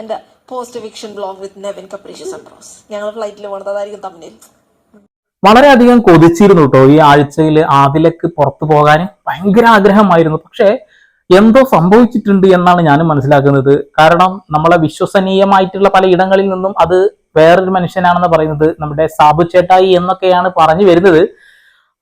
എന്റെ post fiction blog with Nevin Capricious Ambrose ഞങ്ങൾ ഫ്ലൈറ്റിൽ പോണത് അതായിരിക്കും തമ്മിൽ വളരെയധികം കൊതിച്ചിരുന്നു കേട്ടോ ഈ ആഴ്ചയിൽ ആദിലേക്ക് പുറത്തു പോകാൻ ഭയങ്കര ആഗ്രഹമായിരുന്നു. പക്ഷേ എന്തോ സംഭവിച്ചിട്ടുണ്ട് എന്നാണ് ഞാൻ മനസ്സിലാക്കുന്നത്. കാരണം നമ്മളെ വിശ്വസനീയമായിട്ടുള്ള പല ഇടങ്ങളിൽ നിന്നും അത് വേറൊരു മനുഷ്യനാണെന്ന് പറയുന്നത് നമ്മുടെ സാബു ചേട്ടായി എന്നൊക്കെയാണ് പറഞ്ഞു വരുന്നത്.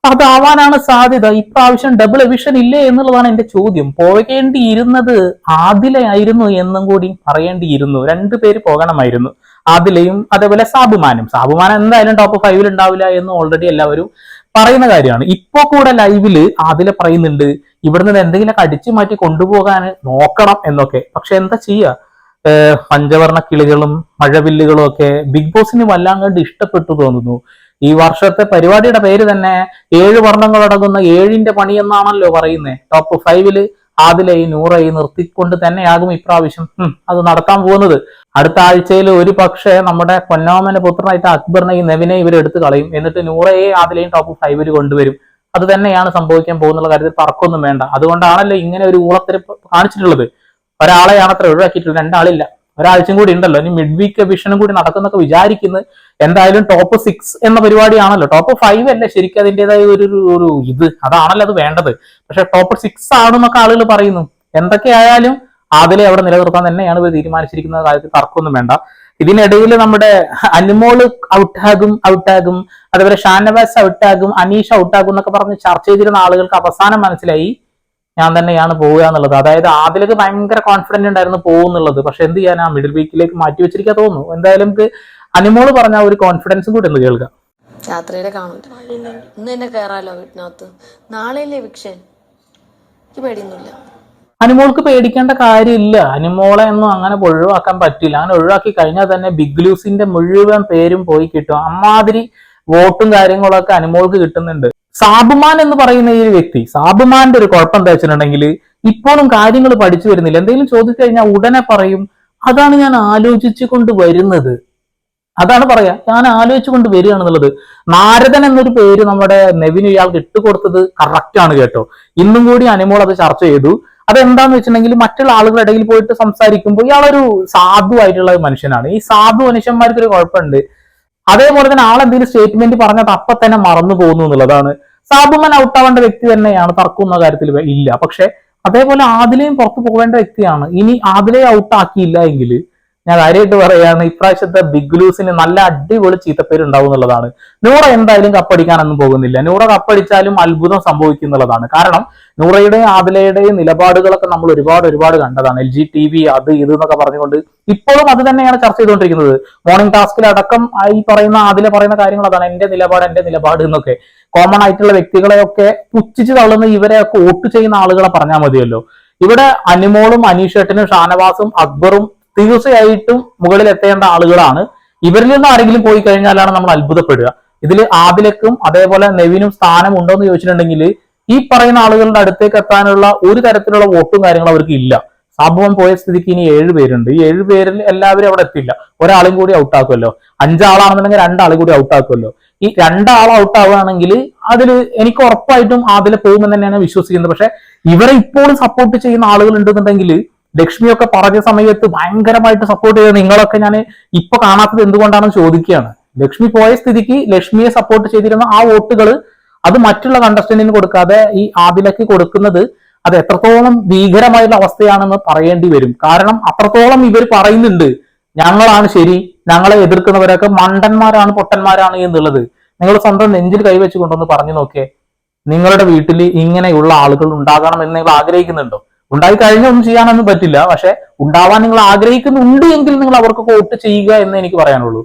അതാവാനാണ് സാധ്യത. ഇപ്രാവശ്യം ഡബിൾ എവിഷൻ ഇല്ലേ എന്നുള്ളതാണ് എന്റെ ചോദ്യം. പോകേണ്ടിയിരുന്നത് ആദിലയായിരുന്നു എന്നും കൂടി പറയേണ്ടിയിരുന്നു. രണ്ടു പേര് പോകണമായിരുന്നു. ആദിലയും അതേപോലെ സാബുമാനും. സാബുമാൻ എന്തായാലും ടോപ്പ് ഫൈവിൽ ഉണ്ടാവില്ല എന്ന് ഓൾറെഡി എല്ലാവരും പറയുന്ന കാര്യമാണ്. ഇപ്പോ കൂടെ ലൈവിൽ ആദില പറയുന്നുണ്ട് ഇവിടുന്ന് എന്തെങ്കിലുമൊക്കെ അടിച്ചു മാറ്റി കൊണ്ടുപോകാൻ നോക്കണം എന്നൊക്കെ. പക്ഷെ എന്താ ചെയ്യുക പഞ്ചവർണ കിളികളും മഴവില്ലുകളും ഒക്കെ ബിഗ് ബോസിന് വല്ലാണ്ട് ഇഷ്ടപ്പെട്ടു തോന്നുന്നു. ഈ വർഷത്തെ പരിപാടിയുടെ പേര് തന്നെ ഏഴ് വർണങ്ങളടങ്ങുന്ന ഏഴിന്റെ പണി എന്നാണല്ലോ പറയുന്നത് ടോപ്പ് ഫൈവിൽ ഈ നൂറായി നിർത്തിക്കൊണ്ട് തന്നെയാകും ഇപ്രാവശ്യം. അത് നടത്താൻ പോകുന്നത്. അടുത്ത ആഴ്ചയിൽ ഒരു പക്ഷേ നമ്മുടെ പൊന്നോമന പുത്രനായിട്ട് അക്ബറിനെയും നെവിനെയും ഇവർ എടുത്തു കളയും. എന്നിട്ട് നൂറയെ ആദ്യം ടോപ്പ് ഫൈവിൽ കൊണ്ടുവരും. അത് തന്നെയാണ് സംഭവിക്കാൻ പോകുന്നുള്ള കാര്യത്തിൽ തർക്കമൊന്നും വേണ്ട. അതുകൊണ്ടാണല്ലോ ഇങ്ങനെ ഒരു ഊളത്തിരി കാണിച്ചിട്ടുള്ളത്. ഒരാളെയാണ് അത്ര ഒഴിവാക്കിയിട്ടുള്ളത് രണ്ടാളില്ല. ഒരാഴ്ചയും കൂടി ഉണ്ടല്ലോ. ഇനി മിഡ് വീക്ക് വിഷനും കൂടി നടക്കുന്നൊക്കെ വിചാരിക്കുന്നത് എന്തായാലും ടോപ്പ് സിക്സ് എന്ന പരിപാടിയാണല്ലോ. ടോപ്പ് ഫൈവ് അല്ലേ ശരിക്കും അതിന്റെതായ ഒരു ഒരു- ഒരു ഇത്. അതാണല്ലോ അത് വേണ്ടത്. പക്ഷെ ടോപ്പ് സിക്സ് ആണെന്നൊക്കെ ആളുകൾ പറയുന്നു. എന്തൊക്കെയായാലും അതിലെ അവിടെ നിലനിർത്താൻ തന്നെയാണ് ഇവർ തീരുമാനിച്ചിരിക്കുന്ന കാര്യത്തിൽ തർക്കമൊന്നും വേണ്ട. ഇതിനിടയിൽ നമ്മുടെ അനുമോൾ ഔട്ടാകും ഔട്ടാകും. അതുപോലെ ഷാനവാസ് ഔട്ടാകും അനീഷ് ഔട്ടാകും എന്നൊക്കെ പറഞ്ഞ് ചർച്ച ചെയ്തിരുന്ന ആളുകൾക്ക് അവസാനം മനസ്സിലായി. ഞാൻ തന്നെയാണ് പോവുക എന്നുള്ളത്. അതായത് ആദ്യത്തെ ഭയങ്കര കോൺഫിഡന്റ് ഉണ്ടായിരുന്നു പോകുന്നുള്ളത് പക്ഷെ എന്ത് ചെയ്യാൻ ആ മിഡിൽ വീക്കിലേക്ക് മാറ്റി വെച്ചിരിക്കാൻ തോന്നുന്നു. എന്തായാലും നമുക്ക് അനുമോൾ പറഞ്ഞ ഒരു കോൺഫിഡൻസും കൂടി ഒന്ന് കേൾക്കാം. രാത്രിയിലെ കാണൂല ഇന്ന് തന്നെ കയറാലോ വീട്ടിനകത്ത്. നാളെയല്ലേ വിക്ഷൻ എനിക്ക് പേടിയൊന്നുമില്ല. അനുമോൾക്ക് പേടിക്കേണ്ട കാര്യമില്ല. അനുമോളെ ഒന്നും അങ്ങനെ ഒഴിവാക്കാൻ പറ്റില്ല. അങ്ങനെ ഒഴിവാക്കി കഴിഞ്ഞാൽ തന്നെ ബിഗ് ലൂസിന്റെ മുഴുവൻ പേരും പോയി കിട്ടും. അമ്മാതിരി വോട്ടും കാര്യങ്ങളൊക്കെ അനുമോൾക്ക് കിട്ടുന്നുണ്ട്. സാബുമാൻ എന്ന് പറയുന്ന ഈ വ്യക്തി സാബുമാന്റെ ഒരു കുഴപ്പം എന്താ വെച്ചിട്ടുണ്ടെങ്കിൽ ഇപ്പോഴും കാര്യങ്ങൾ പഠിച്ചു വരുന്നില്ല. എന്തെങ്കിലും ചോദിച്ചു കഴിഞ്ഞാൽ ഉടനെ പറയും അതാണ് ഞാൻ ആലോചിച്ചു കൊണ്ട് വരുന്നത്. അതാണ് പറയാ. ഞാൻ ആലോചിച്ചു കൊണ്ട് വരികയാണെന്നുള്ളത്. നാരദൻ എന്നൊരു പേര് നമ്മുടെ നെവിന് ഇയാൾക്ക് ഇട്ടുകൊടുത്തത് കറക്റ്റ് ആണ് കേട്ടോ. ഇന്നും കൂടി അനിമോൾ അത് ചർച്ച ചെയ്തു. അതെന്താന്ന് വെച്ചിട്ടുണ്ടെങ്കിൽ മറ്റുള്ള ആളുകളുടെ ഇടയിൽ പോയിട്ട് സംസാരിക്കുമ്പോൾ ഇയാളൊരു സാധു ആയിട്ടുള്ള ഒരു മനുഷ്യനാണ്. ഈ സാധു മനുഷ്യന്മാർക്ക് ഒരു കുഴപ്പമുണ്ട്. അതേപോലെ തന്നെ ആളെന്തെങ്കിലും സ്റ്റേറ്റ്മെന്റ് പറഞ്ഞത് അപ്പൊ തന്നെ മറന്നു പോകുന്നു എന്നുള്ളതാണ്. സാബുമൻ ഔട്ടാവേണ്ട വ്യക്തി തന്നെയാണ് തർക്കുന്ന കാര്യത്തിൽ ഇല്ല. പക്ഷെ അതേപോലെ ആദിലയും പുറത്തു പോകേണ്ട വ്യക്തിയാണ്. ഇനി ആദിലയെ ഔട്ടാക്കിയില്ല എങ്കിൽ ഞാൻ കാര്യമായിട്ട് പറയാണ് ഇപ്രാവശ്യത്തെ ബിഗ് ലൂസിന് നല്ല അടിപൊളി ചീത്തപ്പേര് ഉണ്ടാവും എന്നുള്ളതാണ്. നൂറ എന്തായാലും കപ്പടിക്കാനൊന്നും പോകുന്നില്ല. നൂറ കപ്പടിച്ചാലും അത്ഭുതം സംഭവിക്കും എന്നുള്ളതാണ് കാരണം നൂറയുടെയും ആദിലയുടെയും നിലപാടുകളൊക്കെ നമ്മൾ ഒരുപാട് ഒരുപാട് കണ്ടതാണ്. എൽ ജി ടി വി അത് ഇത് എന്നൊക്കെ പറഞ്ഞുകൊണ്ട് ഇപ്പോഴും അത് തന്നെയാണ് ചർച്ച ചെയ്തുകൊണ്ടിരിക്കുന്നത്. മോർണിംഗ് ടാസ്കിൽ അടക്കം ഈ പറയുന്ന ആദിലെ പറയുന്ന കാര്യങ്ങൾ അതാണ്. എന്റെ നിലപാട് എന്റെ നിലപാട് എന്നൊക്കെ. കോമൺ ആയിട്ടുള്ള വ്യക്തികളെയൊക്കെ പുച്ഛിച്ച് തള്ളുന്ന ഇവരെയൊക്കെ വോട്ട് ചെയ്യുന്ന ആളുകളെ പറഞ്ഞാൽ മതിയല്ലോ. ഇവിടെ അനിമോളും അനീഷേട്ടനും ഷാനവാസും അക്ബറും തീർച്ചയായിട്ടും മുകളിൽ എത്തേണ്ട ആളുകളാണ്. ഇവരിൽ നിന്ന് ആരെങ്കിലും പോയി കഴിഞ്ഞാലാണ് നമ്മൾ അത്ഭുതപ്പെടുക. ഇതിൽ ആദിലക്കും അതേപോലെ നെവിനും സ്ഥാനം ഉണ്ടോ എന്ന് ചോദിച്ചിട്ടുണ്ടെങ്കിൽ ഈ പറയുന്ന ആളുകളുടെ അടുത്തേക്ക് എത്താനുള്ള ഒരു തരത്തിലുള്ള വോട്ടും കാര്യങ്ങളും അവർക്ക് ഇല്ല. സംഭവം പോയ സ്ഥിതിക്ക് ഇനി ഏഴ് പേരുണ്ട്. ഈ ഏഴ് പേരിൽ എല്ലാവരും അവിടെ എത്തില്ല. ഒരാളും കൂടി ഔട്ടാക്കുമല്ലോ അഞ്ചാളാണെന്നുണ്ടെങ്കിൽ രണ്ടാളും കൂടി ഔട്ടാക്കുമല്ലോ ഈ രണ്ടാൾ ഔട്ട് ആവുകയാണെങ്കിൽ അതിൽ എനിക്ക് ഉറപ്പായിട്ടും അതിൽ പോകുമെന്ന് തന്നെയാണ് വിശ്വസിക്കുന്നത്. പക്ഷെ ഇവരെ ഇപ്പോഴും സപ്പോർട്ട് ചെയ്യുന്ന ആളുകൾ ഉണ്ടെന്നുണ്ടെങ്കിൽ ലക്ഷ്മിയൊക്കെ പറഞ്ഞ സമയത്ത് ഭയങ്കരമായിട്ട് സപ്പോർട്ട് ചെയ്ത നിങ്ങളൊക്കെ ഞാൻ ഇപ്പൊ കാണാത്തത് എന്തുകൊണ്ടാണെന്ന് ചോദിക്കുകയാണ്. ലക്ഷ്മി പോയ സ്ഥിതിക്ക് ലക്ഷ്മിയെ സപ്പോർട്ട് ചെയ്തിരുന്ന ആ വോട്ടുകൾ അത് മറ്റുള്ള കണ്ടസ്റ്റന്റിന് കൊടുക്കാതെ ഈ ആദിലക്ക് കൊടുക്കുന്നത് അത് എത്രത്തോളം ഭീകരമായുള്ള അവസ്ഥയാണെന്ന് പറയേണ്ടി വരും. കാരണം അത്രത്തോളം ഇവർ പറയുന്നുണ്ട് ഞങ്ങളാണ് ശരി ഞങ്ങളെ എതിർക്കുന്നവരൊക്കെ മണ്ടന്മാരാണ് പൊട്ടന്മാരാണ് എന്നുള്ളത്. നിങ്ങൾ സ്വന്തം നെഞ്ചിൽ കൈവച്ച് കൊണ്ടൊന്ന് പറഞ്ഞു നോക്കിയേ. നിങ്ങളുടെ വീട്ടിൽ ഇങ്ങനെയുള്ള ആളുകൾ ഉണ്ടാകണം എന്ന് നിങ്ങൾ ആഗ്രഹിക്കുന്നുണ്ടോ? ഉണ്ടായി കഴിഞ്ഞ ഒന്നും ചെയ്യാനൊന്നും പറ്റില്ല. പക്ഷെ ഉണ്ടാവാൻ നിങ്ങൾ ആഗ്രഹിക്കുന്നുണ്ട് എങ്കിൽ നിങ്ങൾ അവർക്ക് വോട്ട് ചെയ്യുക എന്ന് എനിക്ക് പറയാനുള്ളൂ.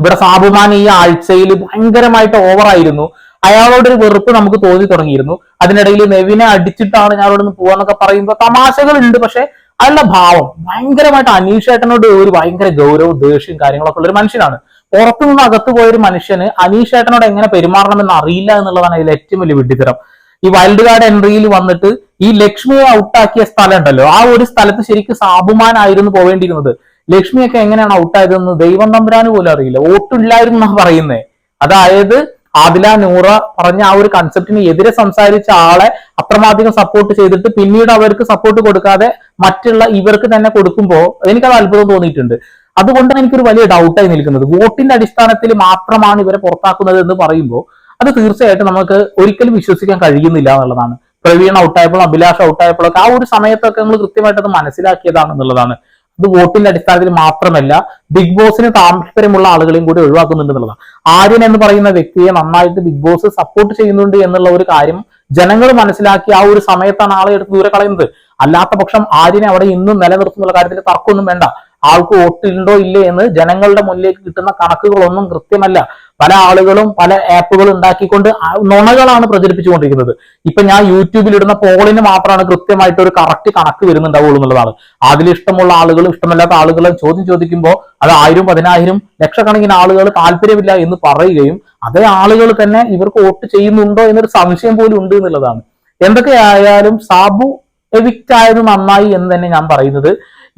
ഇവിടെ സാബുമാൻ ഈ ആഴ്ചയിൽ ഭയങ്കരമായിട്ട് ഓവറായിരുന്നു അയാളോട് ഒരു വെറുപ്പ് നമുക്ക് തോന്നി തുടങ്ങിയിരുന്നു. അതിനിടയിൽ നെവിനെ അടിച്ചിട്ടാണ് ഞാൻ അവിടെ നിന്ന് പോവാന്നൊക്കെ പറയുമ്പോൾ തമാശകളുണ്ട്. പക്ഷെ അയാളുടെ ഭാവം ഭയങ്കരമായിട്ട് അനീഷേട്ടനോട് ഒരു ഭയങ്കര ഗൗരവവും ദേഷ്യം കാര്യങ്ങളൊക്കെ ഉള്ള ഒരു മനുഷ്യനാണ്. പുറത്തു നിന്ന് അകത്ത് പോയ ഒരു മനുഷ്യന് അനീഷേട്ടനോട് എങ്ങനെ പെരുമാറണമെന്ന് അറിയില്ല എന്നുള്ളതാണ് അതിൽ ഏറ്റവും വലിയ വിഡ്ഢിത്തരം. ഈ വൈൽഡ് കാർഡ് എൻട്രിയിൽ വന്നിട്ട് ഈ ലക്ഷ്മിയെ ഔട്ടാക്കിയ സ്ഥലം ഉണ്ടല്ലോ ആ ഒരു സ്ഥലത്ത് ശരിക്കും സാബുമാനായിരുന്നു പോവേണ്ടിയിരുന്നത്. ലക്ഷ്മിയൊക്കെ എങ്ങനെയാണ് ഔട്ടായതെന്ന് ദൈവം തമ്പുരാന് പോലും അറിയില്ല. ഓട്ടില്ലായിരുന്നു എന്നാ പറയുന്നത് അതായത് ആദില നൂറ പറഞ്ഞ ആ ഒരു കൺസെപ്റ്റിന് എതിരെ സംസാരിച്ച ആളെ അത്രമാധികം സപ്പോർട്ട് ചെയ്തിട്ട് പിന്നീട് അവർക്ക് സപ്പോർട്ട് കൊടുക്കാതെ മറ്റുള്ള ഇവർക്ക് തന്നെ കൊടുക്കുമ്പോൾ എനിക്കത് അത്ഭുതം തോന്നിയിട്ടുണ്ട്. അതുകൊണ്ടാണ് എനിക്കൊരു വലിയ ഡൗട്ടായി നിൽക്കുന്നത്. വോട്ടിന്റെ അടിസ്ഥാനത്തിൽ മാത്രമാണ് ഇവരെ പുറത്താക്കുന്നത് എന്ന് പറയുമ്പോൾ അത് തീർച്ചയായിട്ടും നമുക്ക് ഒരിക്കലും വിശ്വസിക്കാൻ കഴിയുന്നില്ല എന്നുള്ളതാണ്. പ്രവീൺ ഔട്ടായപ്പോൾ അഭിലാഷ് ഔട്ടായപ്പോഴൊക്കെ ആ ഒരു സമയത്തൊക്കെ നമ്മൾ കൃത്യമായിട്ട് അത് മനസ്സിലാക്കിയതാണ് എന്നുള്ളതാണ് അത് വോട്ടിന്റെ അടിസ്ഥാനത്തിൽ മാത്രമല്ല ബിഗ് ബോസിന് താല്പര്യമുള്ള ആളുകളെയും കൂടി ഒഴിവാക്കുന്നുണ്ട് എന്നുള്ളതാണ്. ആര്യൻ എന്ന് പറയുന്ന വ്യക്തിയെ നന്നായിട്ട് ബിഗ് ബോസ് സപ്പോർട്ട് ചെയ്യുന്നുണ്ട് എന്നുള്ള ഒരു കാര്യം ജനങ്ങൾ മനസ്സിലാക്കി ആ ഒരു സമയത്താണ് ആളെ എടുത്ത് ദൂരെ കളയുന്നത്. അല്ലാത്ത പക്ഷം ആര്യനെ അവിടെ ഇന്നും നിലനിർത്തുന്നുള്ള കാര്യത്തിൽ തർക്കമൊന്നും വേണ്ട. ആൾക്ക് വോട്ടുണ്ടോ ഇല്ലേ എന്ന് ജനങ്ങളുടെ മുന്നിലേക്ക് കിട്ടുന്ന കണക്കുകളൊന്നും കൃത്യമല്ല. പല ആളുകളും പല ആപ്പുകൾ ഉണ്ടാക്കിക്കൊണ്ട് നുണകളാണ് പ്രചരിപ്പിച്ചുകൊണ്ടിരിക്കുന്നത്. ഇപ്പൊ ഞാൻ യൂട്യൂബിൽ ഇടുന്ന പോളിന് മാത്രമാണ് കൃത്യമായിട്ട് ഒരു കറക്റ്റ് കണക്ക് വരുന്നുണ്ടാവുള്ളൂ എന്നുള്ളതാണ്. അതിൽ ഇഷ്ടമുള്ള ആളുകളും ഇഷ്ടമല്ലാത്ത ആളുകളും ചോദ്യം ചോദിക്കുമ്പോൾ അത് ആയിരം പതിനായിരം ലക്ഷക്കണക്കിന് ആളുകൾ താല്പര്യമില്ല എന്ന് പറയുകയും അതേ ആളുകൾ തന്നെ ഇവർക്ക് വോട്ട് ചെയ്യുന്നുണ്ടോ എന്നൊരു സംശയം പോലും ഉണ്ട് എന്നുള്ളതാണ്. എന്തൊക്കെയായാലും സാബു എവിക്റ്റ് ആയത് നന്നായി എന്ന് തന്നെ ഞാൻ പറയുന്നത്.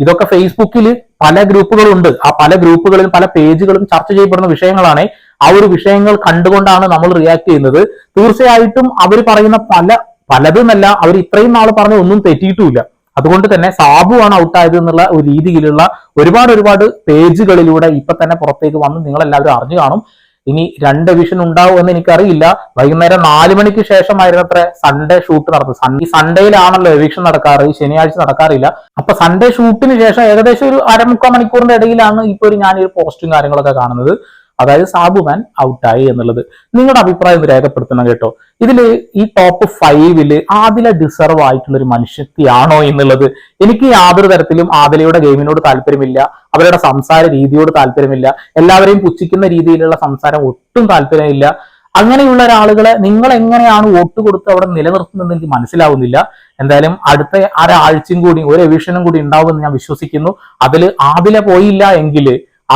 ഇതൊക്കെ ഫേസ്ബുക്കിൽ പല ഗ്രൂപ്പുകളുണ്ട്. ആ പല ഗ്രൂപ്പുകളിലും പല പേജുകളും ചർച്ച ചെയ്യപ്പെടുന്ന വിഷയങ്ങളാണ്. ആ ഒരു വിഷയങ്ങൾ കണ്ടുകൊണ്ടാണ് നമ്മൾ റിയാക്ട് ചെയ്യുന്നത്. തീർച്ചയായിട്ടും അവർ പറയുന്ന പല പലതെന്നല്ല അവർ ഇത്രയും നാൾ പറഞ്ഞ ഒന്നും തെറ്റിയിട്ടുമില്ല. അതുകൊണ്ട് തന്നെ സാബു ആണ് ഔട്ടായത് എന്നുള്ള ഒരു രീതിയിലുള്ള ഒരുപാട് ഒരുപാട് പേജുകളിലൂടെ ഇപ്പൊ തന്നെ പുറത്തേക്ക് വന്ന് നിങ്ങൾ എല്ലാവരും അറിഞ്ഞു കാണും. ഇനി രണ്ട് വിഷൻ ഉണ്ടാവും എന്ന് എനിക്കറിയില്ല. വൈകുന്നേരം നാല് മണിക്ക് ശേഷമായിരുന്നു അത്ര സൺഡേ ഷൂട്ട് നടത്തുന്നത് സൺഡേ സൺഡേയിലാണല്ലോ എവിഷൻ നടക്കാറ്. ശനിയാഴ്ച നടക്കാറില്ല. അപ്പൊ സൺഡേ ഷൂട്ടിന് ശേഷം ഏകദേശം ഒരു അരമുക്കാൽ മണിക്കൂറിന്റെ ഇടയിലാണ് ഇപ്പൊ ഒരു ഞാൻ ഒരു പോസ്റ്റും കാര്യങ്ങളൊക്കെ കാണുന്നത്. അതായത് സാബുമാൻ ഔട്ടായി എന്നുള്ളത്. നിങ്ങളുടെ അഭിപ്രായം ഒന്ന് രേഖപ്പെടുത്തണം കേട്ടോ. ഇതിൽ ഈ ടോപ്പ് ഫൈവിൽ ആദില ഡിസർവ് ആയിട്ടുള്ള ഒരു മനുഷ്യത്തിയാണോ എന്നുള്ളത്. എനിക്ക് യാതൊരു തരത്തിലും ആദിലയുടെ ഗെയിമിനോട് താല്പര്യമില്ല. അവരുടെ സംസാര രീതിയോട് താല്പര്യമില്ല. എല്ലാവരെയും പുച്ഛിക്കുന്ന രീതിയിലുള്ള സംസാരം ഒട്ടും താല്പര്യമില്ല. അങ്ങനെയുള്ള ഒരാളുകളെ നിങ്ങൾ എങ്ങനെയാണ് വോട്ട് കൊടുത്ത് അവിടെ നിലനിർത്തുന്നതെന്ന് എനിക്ക് മനസ്സിലാവുന്നില്ല. എന്തായാലും അടുത്ത ഒരാഴ്ചയും കൂടി ഒരു എവിഷനും കൂടി ഉണ്ടാവുമെന്ന് ഞാൻ വിശ്വസിക്കുന്നു. അതിൽ ആദില പോയില്ല എങ്കിൽ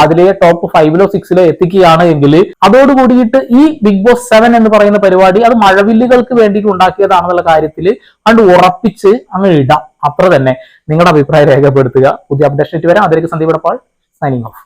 അതിലെ ടോപ്പ് ഫൈവിലോ സിക്സിലോ എത്തിക്കുകയാണ് എങ്കിൽ അതോട് കൂടിയിട്ട് ഈ ബിഗ് ബോസ് സെവൻ എന്ന് പറയുന്ന പരിപാടി അത് മഴവില്ലുകൾക്ക് വേണ്ടിയിട്ട് ഉണ്ടാക്കിയതാണെന്നുള്ള കാര്യത്തിൽ കണ്ട് ഉറപ്പിച്ച് അങ്ങ് ഇടാം. അത്ര തന്നെ. നിങ്ങളുടെ അഭിപ്രായം രേഖപ്പെടുത്തുക. പുതിയ അപ്ഡേഷൻ വരാം. അതിലേക്ക് സന്ദീപ് എടപ്പാൾ സൈനിങ് ഓഫ്